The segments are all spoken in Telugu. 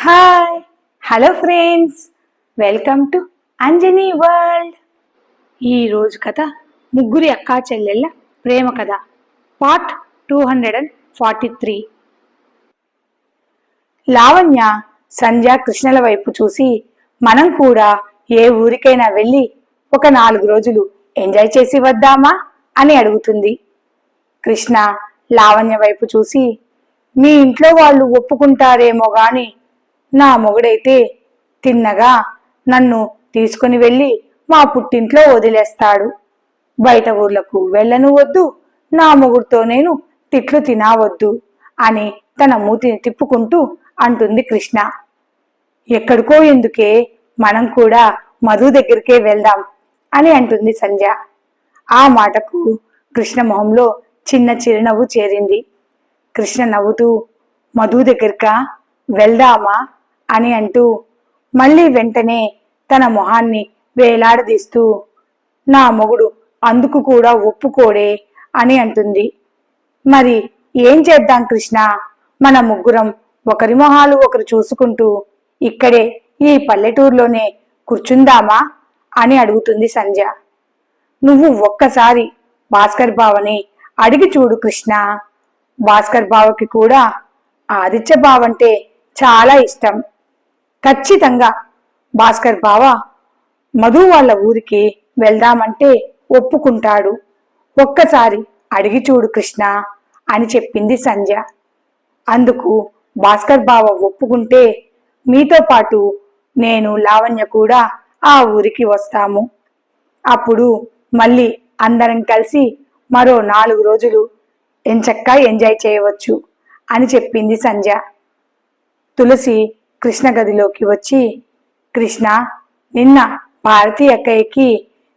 Hi hello friends welcome to Anjani world ఈరోజు కథ ముగ్గురి అక్కా చెల్లెళ్ళ ప్రేమ కథ. Part two hundred and forty three Lavanya Sandhya కృష్ణల వైపు చూసి మనం కూడా ఏ ఊరికైనా వెళ్ళి ఒక నాలుగు రోజులు ఎంజాయ్ చేసి వద్దామా అని అడుగుతుంది. కృష్ణ లావణ్య వైపు చూసి మీ ఇంట్లో వాళ్ళు ఒప్పుకుంటారేమో గాని నా మొగుడైతే తిన్నగా నన్ను తీసుకుని వెళ్ళి మా పుట్టింట్లో వదిలేస్తాడు. బయట ఊర్లకు వెళ్ళను వద్దు నా మొగుడుతో నేను తిట్లు తినవద్దు అని తన మూతిని తిప్పుకుంటూ అంటుంది కృష్ణ. ఎక్కడికో ఎందుకే మనం కూడా మధు దగ్గరికే వెళ్దాం అని అంటుంది సంధ్య. ఆ మాటకు కృష్ణ మొహంలో చిన్న చిరునవ్వు చేరింది. కృష్ణ నవ్వుతూ మధు దగ్గరికా? వెళ్దామా? అని అంటూ మళ్ళీ వెంటనే తన మొహాన్ని వేలాడదీస్తూ నా మొగుడు అందుకు కూడా ఒప్పుకోడే అని అంటుంది. మరి ఏం చేద్దాం కృష్ణ? మన ముగ్గురం ఒకరి మొహాలు ఒకరు చూసుకుంటూ ఇక్కడే ఈ పల్లెటూరులోనే కూర్చుందామా? అని అడుగుతుంది సంధ్య. నువ్వు ఒక్కసారి భాస్కర్ బావని అడిగి చూడు కృష్ణ. భాస్కర్ బావకి కూడా ఆదిత్య బావంటే చాలా ఇష్టం. ఖచ్చితంగా భాస్కర్ బావ మధు వాళ్ళ ఊరికి వెళ్దామంటే ఒప్పుకుంటాడు. ఒక్కసారి అడిగి చూడు కృష్ణ అని చెప్పింది సంధ్య. అందుకు భాస్కర్ బావ ఒప్పుకుంటే మీతో పాటు నేను లావణ్య కూడా ఆ ఊరికి వస్తాము. అప్పుడు మళ్ళీ అందరం కలిసి మరో నాలుగు రోజులు ఎంచక్కా ఎంజాయ్ చేయవచ్చు అని చెప్పింది సంధ్య. తులసి కృష్ణ గదిలోకి వచ్చి కృష్ణ నిన్న భారతి అక్కయ్యకి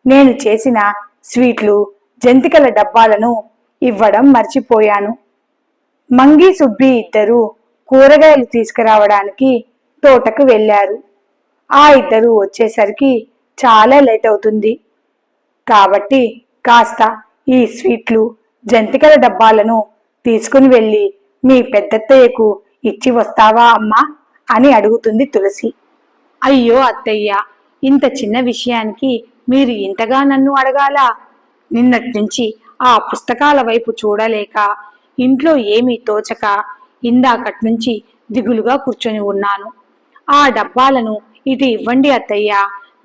నేను చేసిన స్వీట్లు జంతికల డబ్బాలను ఇవ్వడం మర్చిపోయాను. మంగి సుబ్బి ఇద్దరు కూరగాయలు తీసుకురావడానికి తోటకు వెళ్ళారు. ఆ ఇద్దరు వచ్చేసరికి చాలా లేట్ అవుతుంది. కాబట్టి కాస్త ఈ స్వీట్లు జంతికల డబ్బాలను తీసుకుని వెళ్ళి మీ పెద్దత్తయ్యకు ఇచ్చి వస్తావా అమ్మా? అని అడుగుతుంది తులసి. అయ్యో అత్తయ్య ఇంత చిన్న విషయానికి మీరు ఇంతగా నన్ను అడగాలా? నిన్నటి నుంచి ఆ పుస్తకాల వైపు చూడలేక ఇంట్లో ఏమీ తోచక ఇందాకటి నుంచి దిగులుగా కూర్చొని ఉన్నాను. ఆ డబ్బాలను ఇటు ఇవ్వండి అత్తయ్య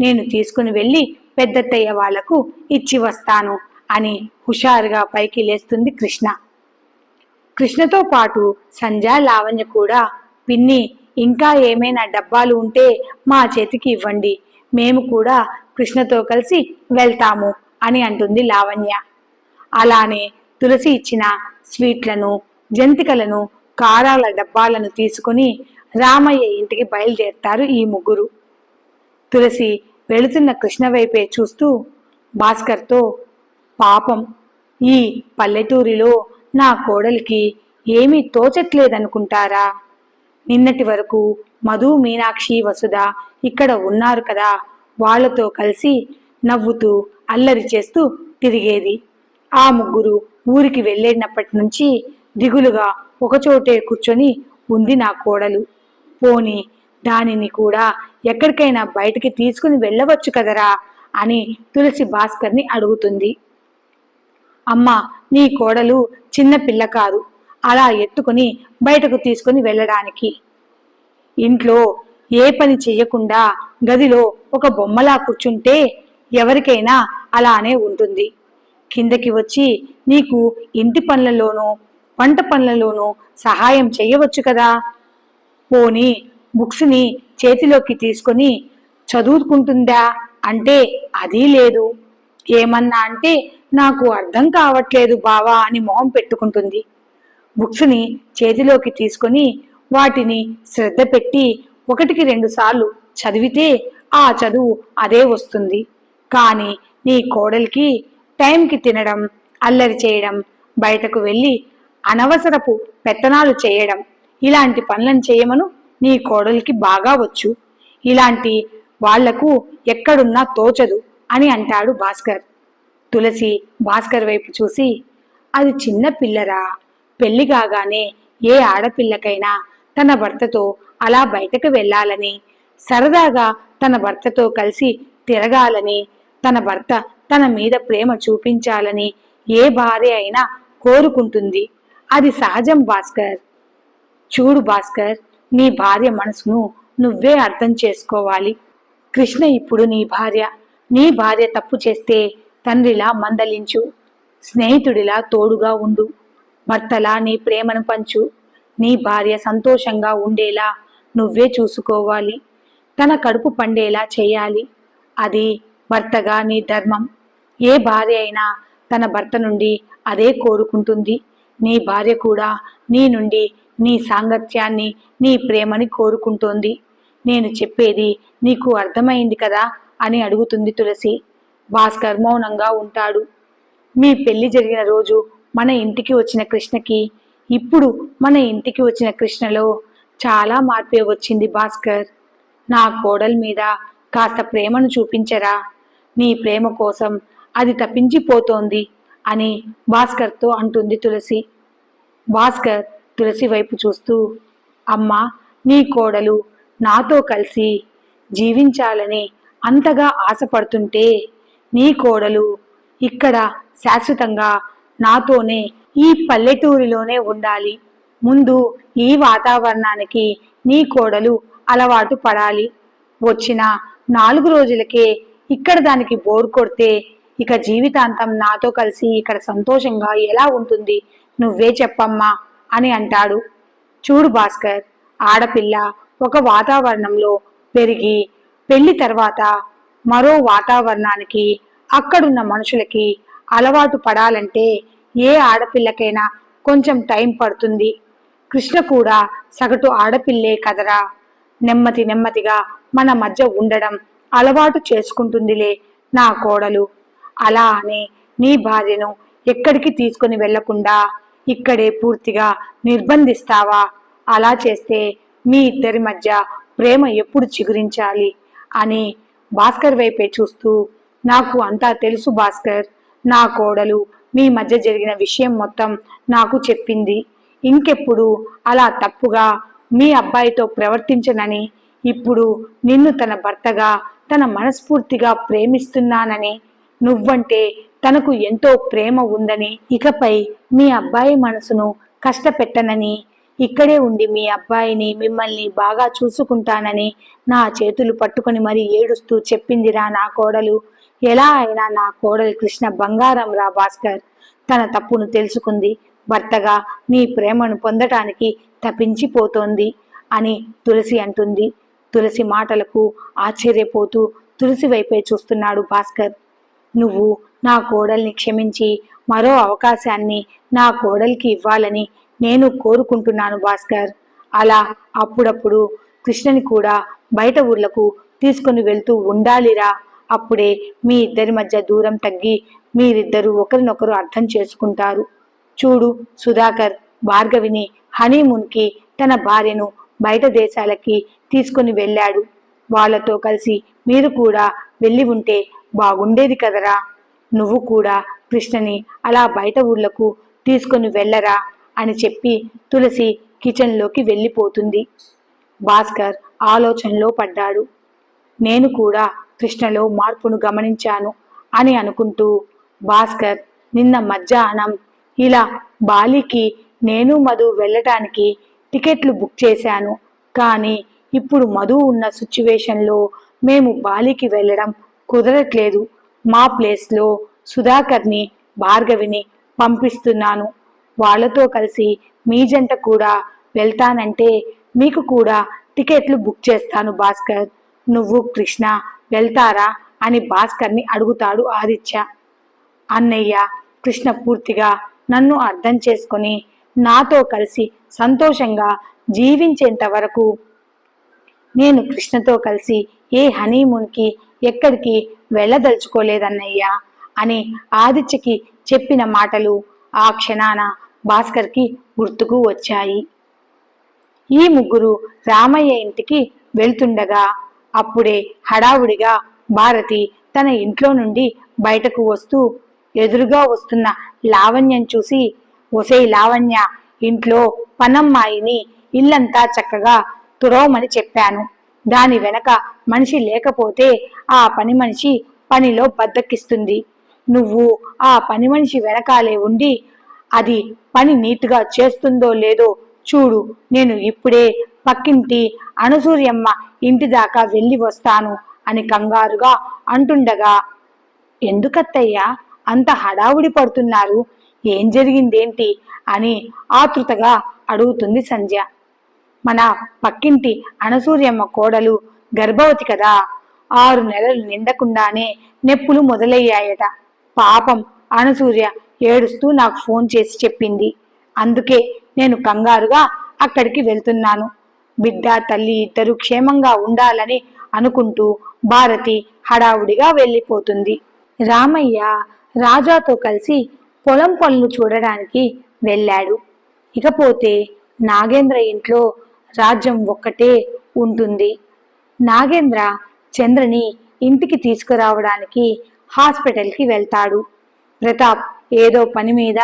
నేను తీసుకుని వెళ్ళి పెద్దత్తయ్య వాళ్ళకు ఇచ్చి వస్తాను అని హుషారుగా పైకి లేస్తుంది కృష్ణ. కృష్ణతో పాటు సంధ్య లావణ్య కూడా పిన్ని ఇంకా ఏమైనా డబ్బాలు ఉంటే మా చేతికి ఇవ్వండి. మేము కూడా కృష్ణతో కలిసి వెళ్తాము అని అంటుంది లావణ్య. అలానే తులసి ఇచ్చిన స్వీట్లను జంతికలను కారాల డబ్బాలను తీసుకుని రామయ్య ఇంటికి బయలుదేరతారు ఈ ముగ్గురు. తులసి వెళుతున్న కృష్ణ వైపే చూస్తూ భాస్కర్తో పాపం ఈ పల్లెటూరిలో నా కోడలికి ఏమీ తోచట్లేదనుకుంటారా? నిన్నటి వరకు మధు మీనాక్షి వసుధ ఇక్కడ ఉన్నారు కదా. వాళ్ళతో కలిసి నవ్వుతూ అల్లరి చేస్తూ తిరిగేది. ఆ ముగ్గురు ఊరికి వెళ్ళేటప్పటి నుంచి దిగులుగా ఒకచోటే కూర్చొని ఉంది నా కోడలు. పోని దానిని కూడా ఎక్కడికైనా బయటికి తీసుకుని వెళ్ళవచ్చు కదరా అని తులసి భాస్కర్ని అడుగుతుంది. అమ్మా నీ కోడలు చిన్న పిల్ల కాదు. అలా ఎత్తుకుని బయటకు తీసుకుని వెళ్ళడానికి. ఇంట్లో ఏ పని చెయ్యకుండా గదిలో ఒక బొమ్మలా కూర్చుంటే ఎవరికైనా అలానే ఉంటుంది. కిందకి వచ్చి నీకు ఇంటి పనులలోనూ వంట పనులలోనూ సహాయం చెయ్యవచ్చు కదా? పోని బుక్స్ని చేతిలోకి తీసుకొని చదువుకుంటుందా? అంటే అది లేదు. ఏమన్నా అంటే నాకు అర్థం కావట్లేదు బావా అని మొహం పెట్టుకుంటుంది. బుక్స్ని చేతిలోకి తీసుకొని వాటిని శ్రద్ధ పెట్టి ఒకటికి రెండు సార్లు చదివితే ఆ చదువు అదే వస్తుంది. కానీ నీ కోడలికి టైంకి తినడం అల్లరి చేయడం బయటకు వెళ్ళి అనవసరపు పెత్తనాలు చేయడం ఇలాంటి పనులను చేయమను నీ కోడలికి బాగా వచ్చు. ఇలాంటి వాళ్ళకు ఎక్కడున్నా తోచదు అని అంటాడు భాస్కర్. తులసి భాస్కర్ వైపు చూసి అది చిన్న పిల్లరా? పెళ్ళి కాగానే ఏ ఆడపిల్లకైనా తన భర్తతో అలా బయటకు వెళ్ళాలని సరదాగా తన భర్తతో కలిసి తిరగాలని తన భర్త తన మీద ప్రేమ చూపించాలని ఏ భార్య అయినా కోరుకుంటుంది. అది సహజం భాస్కర్. చూడు భాస్కర్ నీ భార్య మనసును నువ్వే అర్థం చేసుకోవాలి. కృష్ణ ఇప్పుడు నీ భార్య. నీ భార్య తప్పు చేస్తే తండ్రిలా మందలించు. స్నేహితుడిలా తోడుగా ఉండు. భర్తలా నీ ప్రేమను పంచు. నీ భార్య సంతోషంగా ఉండేలా నువ్వే చూసుకోవాలి. తన కడుపు పండేలా చేయాలి. అది భర్తగా నీ ధర్మం. ఏ భార్య అయినా తన భర్త నుండి అదే కోరుకుంటుంది. నీ భార్య కూడా నీ నుండి నీ సాంగత్యాన్ని నీ ప్రేమని కోరుకుంటోంది. నేను చెప్పేది నీకు అర్థమైంది కదా అని అడుగుతుంది తులసి. భాస్కర్ మౌనంగా ఉంటాడు. మీ పెళ్ళి జరిగిన రోజు మన ఇంటికి వచ్చిన కృష్ణకి ఇప్పుడు మన ఇంటికి వచ్చిన కృష్ణలో చాలా మార్పే వచ్చింది భాస్కర్. నా కోడల మీద కాస్త ప్రేమను చూపించరా? నీ ప్రేమ కోసం అది తప్పించిపోతోంది అని భాస్కర్తో అంటుంది తులసి. భాస్కర్ తులసి వైపు చూస్తూ అమ్మ నీ కోడలు నాతో కలిసి జీవించాలని అంతగా ఆశపడుతుంటే నీ కోడలు ఇక్కడ శాశ్వతంగా నాతోనే ఈ పల్లెటూరిలోనే ఉండాలి. ముందు ఈ వాతావరణానికి నీ కోడలు అలవాటు పడాలి. వచ్చిన నాలుగు రోజులకే ఇక్కడ దానికి బోర్ కొడితే ఇక జీవితాంతం నాతో కలిసి ఇక్కడ సంతోషంగా ఎలా ఉంటుంది నువ్వే చెప్పమ్మా అని అంటాడు. చూడు భాస్కర్ ఆడపిల్ల ఒక వాతావరణంలో పెరిగి పెళ్ళి తర్వాత మరో వాతావరణానికి అక్కడున్న మనుషులకి అలవాటు పడాలంటే ఏ ఆడపిల్లకైనా కొంచెం టైం పడుతుంది. కృష్ణ కూడా సగటు ఆడపిల్లే కదరా. నెమ్మది నెమ్మదిగా మన మధ్య ఉండడం అలవాటు చేసుకుంటుందిలే నా కోడలు. అలా అని నీ భార్యను ఎక్కడికి తీసుకుని వెళ్ళకుండా ఇక్కడే పూర్తిగా నిర్బంధిస్తావా? అలా చేస్తే మీ ఇద్దరి మధ్య ప్రేమ ఎప్పుడు చిగురించాలి? అని భాస్కర్ వైపే చూస్తూ నాకు అంతా తెలుసు భాస్కర్. నా కోడలు మీ మధ్య జరిగిన విషయం మొత్తం నాకు చెప్పింది. ఇంకెప్పుడు అలా తప్పుగా మీ అబ్బాయితో ప్రవర్తించనని ఇప్పుడు నిన్ను తన భర్తగా తన మనస్ఫూర్తిగా ప్రేమిస్తున్నానని నువ్వంటే తనకు ఎంతో ప్రేమ ఉందని ఇకపై మీ అబ్బాయి మనసును కష్టపెట్టనని ఇక్కడే ఉండి మీ అబ్బాయిని మిమ్మల్ని బాగా చూసుకుంటానని నా చేతులు పట్టుకొని మరి ఏడుస్తూ చెప్పిందిరా నా కోడలు. ఎలా అయినా నా కోడలు కృష్ణ బంగారం రా భాస్కర్. తన తప్పును తెలుసుకుంది. భర్తగా నీ ప్రేమను పొందటానికి తప్పించిపోతోంది అని తులసి అంటుంది. తులసి మాటలకు ఆశ్చర్యపోతూ తులసి వైపే చూస్తున్నాడు భాస్కర్. నువ్వు నా కోడల్ని క్షమించి మరో అవకాశాన్ని నా కోడలికి ఇవ్వాలని నేను కోరుకుంటున్నాను భాస్కర్. అలా అప్పుడప్పుడు కృష్ణని కూడా బయట ఊర్లకు తీసుకుని వెళ్తూ ఉండాలిరా. అప్పుడే మీ ఇద్దరి మధ్య దూరం తగ్గి మీరిద్దరూ ఒకరినొకరు అర్థం చేసుకుంటారు. చూడు సుధాకర్ భార్గవిని హనీమూన్కి తన భార్యను బయట దేశాలకి తీసుకుని వెళ్ళాడు. వాళ్ళతో కలిసి మీరు కూడా వెళ్ళి ఉంటే బాగుండేది కదరా. నువ్వు కూడా కృష్ణని అలా బయట ఊర్లకు తీసుకొని వెళ్ళరా. అని చెప్పి తులసి కిచెన్లోకి వెళ్ళిపోతుంది. భాస్కర్ ఆలోచనలో పడ్డాడు. నేను కూడా కృష్ణలో మార్పును గమనించాను అని అనుకుంటూ భాస్కర్ నిన్న మధ్యాహ్నం ఇలా బాలికి నేను మధు వెళ్ళటానికి టికెట్లు బుక్ చేశాను. కానీ ఇప్పుడు మధు ఉన్న సిచ్యువేషన్లో మేము బాలికి వెళ్ళడం కుదరట్లేదు. మా ప్లేస్లో సుధాకర్ని భార్గవిని పంపిస్తున్నాను. వాళ్ళతో కలిసి మీ జంట కూడా వెళ్తానంటే మీకు కూడా టికెట్లు బుక్ చేస్తాను భాస్కర్. నువ్వు కృష్ణ వెళ్తారా అని భాస్కర్ని అడుగుతాడు ఆదిత్య. అన్నయ్య కృష్ణ పూర్తిగా నన్ను అర్థం చేసుకొని నాతో కలిసి సంతోషంగా జీవించేంత వరకు నేను కృష్ణతో కలిసి ఏ హనీమూన్కి ఎక్కడికి వెళ్ళదలుచుకోలేదన్నయ్యా అని ఆదిత్యకి చెప్పిన మాటలు ఆ క్షణాన భాస్కర్కి గుర్తుకు వచ్చాయి. ఈ ముగ్గురు రామయ్య ఇంటికి వెళ్తుండగా అప్పుడే హడావుడిగా భారతి తన ఇంట్లో నుండి బయటకు వస్తూ ఎదురుగా వస్తున్న లావణ్యం చూసి ఒసే లావణ్య ఇంట్లో పనమ్మాయిని ఇల్లంతా చక్కగా తురవమని చెప్పాను. దాని వెనక మనిషి లేకపోతే ఆ పని మనిషి పనిలో బద్దకిస్తుంది. నువ్వు ఆ పని మనిషి వెనకాలే ఉండి అది పని నీట్గా చేస్తుందో లేదో చూడు. నేను ఇప్పుడే పక్కింటి అణసూర్యమ్మ ఇంటి దాకా వెళ్ళి వస్తాను అని కంగారుగా అంటుండగా ఎందుకత్తయ్యా అంత హడావుడి పడుతున్నారు. ఏం జరిగిందేంటి? అని ఆతృతగా అడుగుతుంది సంధ్య. మన పక్కింటి అణసూర్యమ్మ కోడలు గర్భవతి కదా. ఆరు నెలలు నిండకుండానే నెప్పులు మొదలయ్యాయట. పాపం అనసూర్య ఏడుస్తూ నాకు ఫోన్ చేసి చెప్పింది. అందుకే నేను కంగారుగా అక్కడికి వెళ్తున్నాను. బిడ్డ తల్లి ఇద్దరు క్షేమంగా ఉండాలని అనుకుంటూ భారతి హడావుడిగా వెళ్ళిపోతుంది. రామయ్య రాజాతో కలిసి పొలం పనులు చూడడానికి వెళ్ళాడు. ఇకపోతే నాగేంద్ర ఇంట్లో రాజ్యం ఒక్కటే ఉంటుంది. నాగేంద్ర చంద్రని ఇంటికి తీసుకురావడానికి హాస్పిటల్కి వెళ్తాడు. ప్రతాప్ ఏదో పని మీద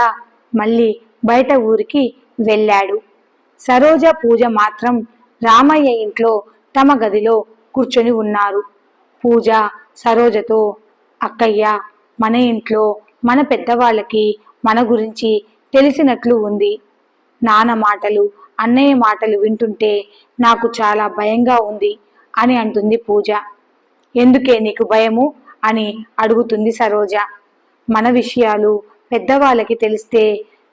మళ్ళీ బయట ఊరికి వెళ్ళాడు. సరోజ పూజ మాత్రం రామయ్య ఇంట్లో తమ గదిలో కూర్చొని ఉన్నారు. పూజ సరోజతో అక్కయ్య మన ఇంట్లో మన పెద్దవాళ్ళకి మన గురించి తెలిసినట్లు ఉంది. నాన్న మాటలు అన్నయ్య మాటలు వింటుంటే నాకు చాలా భయంగా ఉంది అని అంటుంది పూజ. ఎందుకే నీకు భయము? అని అడుగుతుంది సరోజ. మన విషయాలు పెద్దవాళ్ళకి తెలిస్తే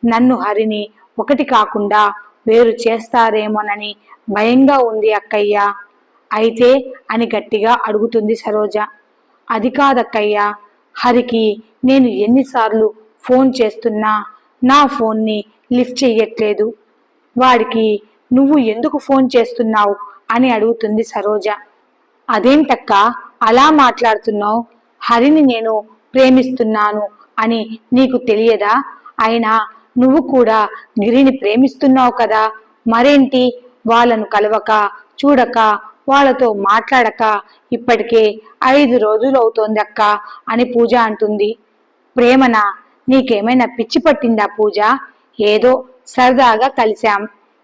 నన్ను హరిని ఒకటి కాకుండా వేరు చేస్తారేమోనని భయంగా ఉంది అక్కయ్య. అయితే అని గట్టిగా అడుగుతుంది సరోజ. అది కాదక్కయ్య. హరికి నేను ఎన్నిసార్లు ఫోన్ చేస్తున్నా నా ఫోన్ని లిఫ్ట్ చెయ్యట్లేదు. వాడికి నువ్వు ఎందుకు ఫోన్ చేస్తున్నావు అని అడుగుతుంది సరోజ. అదేంటక్క అలా మాట్లాడుతున్నావు? హరిని నేను ప్రేమిస్తున్నాను అని నీకు తెలియదా? అయినా నువ్వు కూడా గిరిని ప్రేమిస్తున్నావు కదా? మరేంటి? వాళ్ళను కలవక చూడక వాళ్ళతో మాట్లాడక ఇప్పటికే ఐదు రోజులు అవుతోంది అక్క అని పూజ అంటుంది. ప్రేమన? నీకేమైనా పిచ్చి పట్టిందా పూజ? ఏదో సరదాగా కలిశాం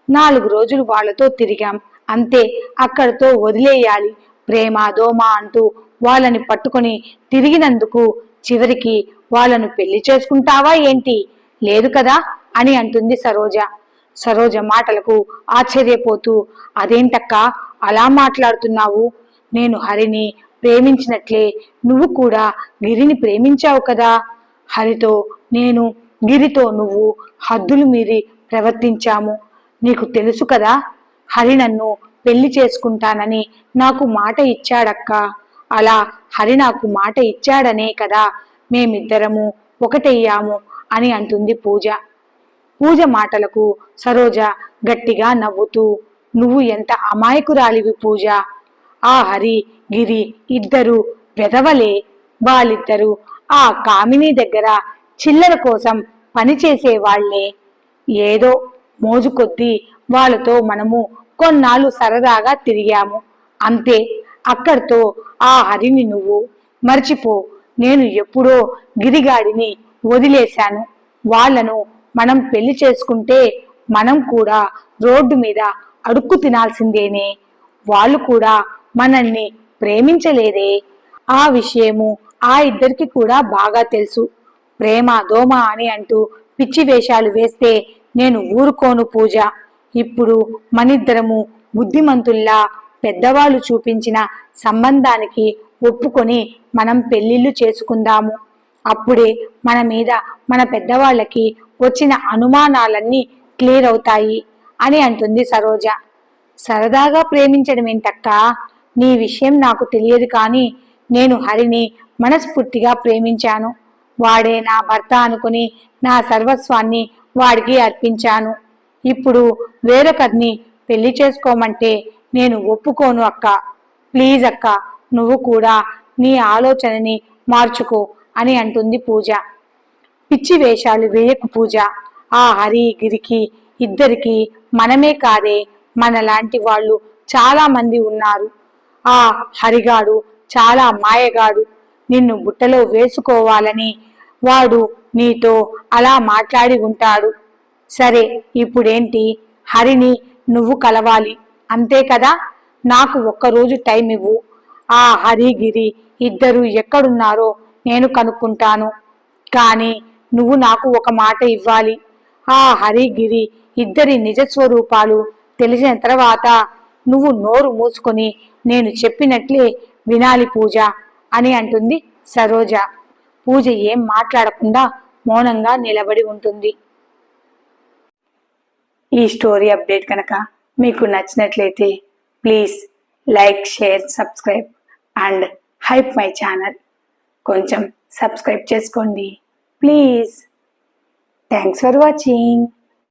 నాలుగు రోజులు వాళ్ళతో తిరిగాం. అంతే అక్కడితో వదిలేయాలి. ప్రేమ దోమ అంటూ వాళ్ళని పట్టుకొని తిరిగినందుకు చివరికి వాళ్ళను పెళ్ళి చేసుకుంటావా ఏంటి? లేదు కదా? అని అంటుంది సరోజ. సరోజ మాటలకు ఆశ్చర్యపోతూ అదేంటక్క? అలా మాట్లాడుతున్నావు? నేను హరిని ప్రేమించినట్లే నువ్వు కూడా గిరిని ప్రేమించావు కదా? హరితో నేను గిరితో నువ్వు హద్దులు మీరి ప్రవర్తించాము. నీకు తెలుసు కదా? హరి నన్ను పెళ్ళి చేసుకుంటానని నాకు మాట ఇచ్చాడక్కా. అలా హరి నాకు మాట ఇచ్చాడనే కదా మేమిద్దరము ఒకటయ్యాము అని అంటుంది పూజ. పూజ మాటలకు సరోజ గట్టిగా నవ్వుతూ నువ్వు ఎంత అమాయకురాలివి పూజ. ఆ హరి గిరి ఇద్దరు వెదవలే వాళ్ళిద్దరూ ఆ కామిని దగ్గర చిల్లర కోసం పనిచేసే వాళ్ళే ఏదో మోజు కొద్దీ వాళ్ళతో మనము కొన్నాళ్ళు సరదాగా తిరిగాము. అంతే అక్కడితో ఆ హరిని నువ్వు మర్చిపో. నేను ఎప్పుడో గిరిగాడిని వదిలేశాను. వాళ్ళను మనం పెళ్ళి చేసుకుంటే మనం కూడా రోడ్డు మీద అడుక్కు తినాల్సిందేనే? వాళ్ళు కూడా మనల్ని ప్రేమించలేదే? ఆ విషయము ఆ ఇద్దరికి కూడా బాగా తెలుసు. ప్రేమ దోమ అని అంటూ పిచ్చి వేషాలు వేస్తే నేను ఊరుకోను పూజ. ఇప్పుడు మనిద్దరము బుద్ధిమంతుల్లా పెద్దవాళ్ళు చూపించిన సంబంధానికి ఒప్పుకొని మనం పెళ్ళిళ్ళు చేసుకుందాము. అప్పుడే మన మీద మన పెద్దవాళ్ళకి వచ్చిన అనుమానాలన్నీ క్లియర్ అవుతాయి అని అంటుంది సరోజ. సరదాగా ప్రేమించడం ఏంటక్క? నీ విషయం నాకు తెలియదు కానీ నేను హరిని మనస్ఫూర్తిగా ప్రేమించాను. వాడే నా భర్త అనుకుని నా సర్వస్వాన్ని వాడికి అర్పించాను. ఇప్పుడు వేరొకరిని పెళ్ళి చేసుకోమంటే నేను ఒప్పుకోను అక్క. ప్లీజ్ అక్క నువ్వు కూడా నీ ఆలోచనని మార్చుకో అని అంటుంది పూజ. పిచ్చి వేషాలు వేయకు పూజ. ఆ హరి గిరికి ఇద్దరికి మనమే కాదే మనలాంటి వాళ్ళు చాలా మంది ఉన్నారు. ఆ హరిగాడు చాలా మాయగాడు. నిన్ను బుట్టలో వేసుకోవాలని వాడు నీతో అలా మాట్లాడి ఉంటాడు. సరే ఇప్పుడేంటి? హరిని నువ్వు కలవాలి. అంతే కదా? నాకు ఒక్కరోజు టైం ఇవ్వు. ఆ హరిగిరి ఇద్దరు ఎక్కడున్నారో నేను కనుక్కుంటాను. కానీ నువ్వు నాకు ఒక మాట ఇవ్వాలి. ఆ హరిగిరి ఇద్దరి నిజ స్వరూపాలు తెలిసిన తర్వాత నువ్వు నోరు మూసుకొని నేను చెప్పినట్లే వినాలి పూజ అని అంటుంది సరోజ. పూజ ఏం మాట్లాడకుండా మౌనంగా నిలబడి ఉంటుంది. ఈ స్టోరీ అప్డేట్ కనుక మీకు నచ్చినట్లయితే please like share subscribe and hype my channel. కొంచెం సబ్స్క్రైబ్ చేసుకోండి. ప్లీజ్. Thanks for watching.